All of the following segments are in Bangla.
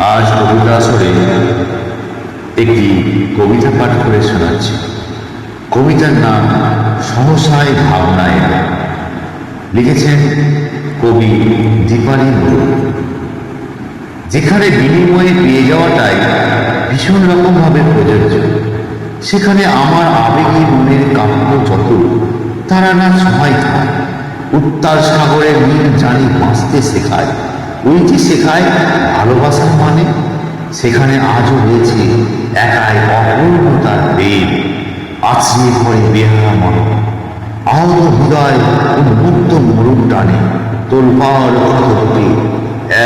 আজ কবিতা আসরে একটি কবিতা পাঠ করে শোনাচ্ছি। কবিতার নাম সহসায় ভাবনা এলো। লিখেছেন কবি দীপালি মুরু। যেখানে বিনিময়ে পেয়ে যাওয়াটাই ভীষণ রকমভাবে প্রযোজ্য। সেখানে আমার আবেগী মনের কাব্য যত, তারা না সহায় থাক। উত্তাল সাগরের নীল জানি বাঁচতে শেখায়। ওই যে শেখায় ভালোবাসার মানে সেখানে আজও রয়েছে একাই অপূর্ণতার প্রেম আছড়িয়ে পড়ে বেহারা মন। আহত হৃদয় উন্মুক্ত মরুর টানে, তোলপাড় হতে।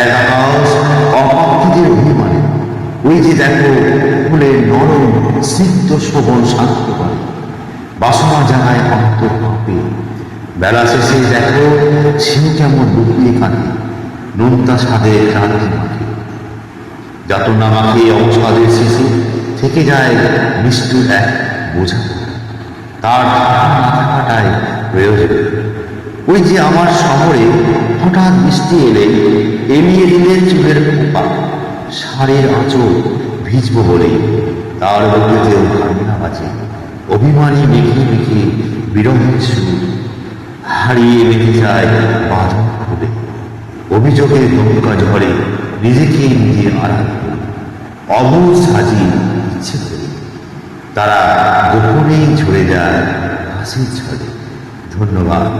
এক আকাশ অপাক্ষিদের অভিমানে, ওই যে দেখো ফুলের নরম স্নিগ্ধ শোভন শান্ত করে। বাসনা জাগায় অন্তর বেলা শেষে দেখো সেও কেমন লুকিয়ে কাঁদে। নোনতা স্বাদের ক্রান্তি মাখে যাতনা মাখে অবসাদের শেষে থেকে যায় নিষ্ঠুর এক বোঝা তার না থাকাটাই প্রয়োজন। ওই যে আমার শহরে হঠাৎ বৃষ্টি এলে, এলিয়ে দিলেন চুলের খোপা, সারের আঁচল ভিজব বলে। তার বুকেতেও কান্না বাজে। অভিমানী মেঘে মেঘে বিরহের সুর হারিয়ে বেঁধে যায় বাঁধন খুলে। অভিযোগের নৌকা ঝরে নিজেকে নিজে আড়াল অবুজ সাজিয়ে ইচ্ছে করে তারা গোপনেই ঝরে যায় হাসির ছড়ে ধন্যবাদ।